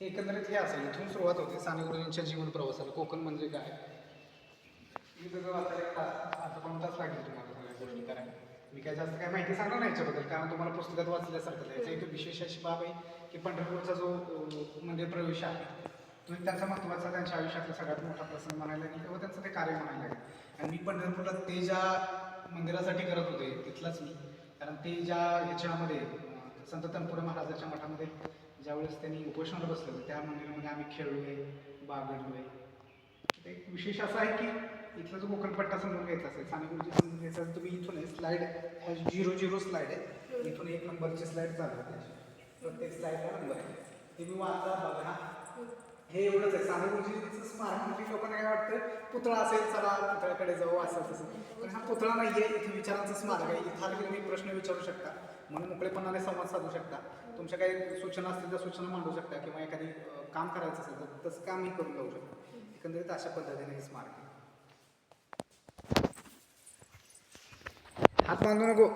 एकंदरीत हे असेल इथून सुरुवात होते साने गुरुजींच्या जीवन प्रवासाला. कोकण म्हणजे काय? मी वाचायला एक तास आता कोणताच तास लागेल तुम्हाला सगळ्या गोष्टी करायला. मी काय जास्त काय माहिती सांगणार नाही याच्याबद्दल कारण तुम्हाला पुस्तकात वाचल्यासारखं त्याचा एक विशेष अशी बाब आहे की पंढरपूरचा जो मंदिर प्रवेश आहे तो त्यांचा महत्त्वाचा त्यांच्या आयुष्यातला सगळ्यात मोठा प्रसंग म्हणायला लागेल किंवा त्यांचं ते कार्य म्हणायला लागेल आणि मी पंढरपूरला ते ज्या मंदिरासाठी करत होते तिथलाच मी. कारण ते ज्या याच्यामध्ये संत तनपुरे महाराजाच्या मठामध्ये ज्यावेळेस त्यांनी उपोषणाला बसले होते त्या मंदिरामध्ये आम्ही खेळलोय बागडलोय. एक विशेष असा आहे की इथला जो कोकणपट्टा समजून घ्यायचा असेल साने गुरुजी समजून घ्यायचा असेल तुम्ही इथून स्लाइड हा झिरो झिरो स्लाइड आहे. इथून एक नंबरची स्लाइड चालू आहे प्रत्येक स्लाइडला नंबर आहे. ते मी वाचा बघा. हे एवढंच आहे. साने गुरुजीचं स्मारक म्हणजे लोकांना काय वाटतं? पुतळा असेल चला पुतळ्याकडे जाऊ असं तसं. पण हा पुतळा नाही आहे इथे विचारांचं स्मारक आहे. इथं आलं तुम्ही प्रश्न विचारू शकता. म्हणून मोकळेपणाने संवाद साधू शकता. तुमच्या काही सूचना असतील तर सूचना मांडू शकता. किंवा एखादी काम करायचं असेल तर तसं कामही करून जाऊ शकता. एकंदरीत अशा पद्धतीने हे हेच मार्ग हात बांधू नको.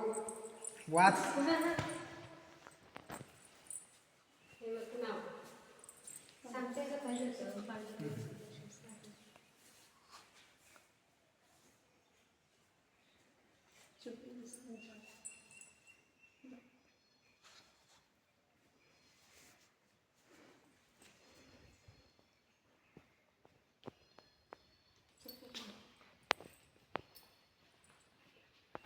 वाच.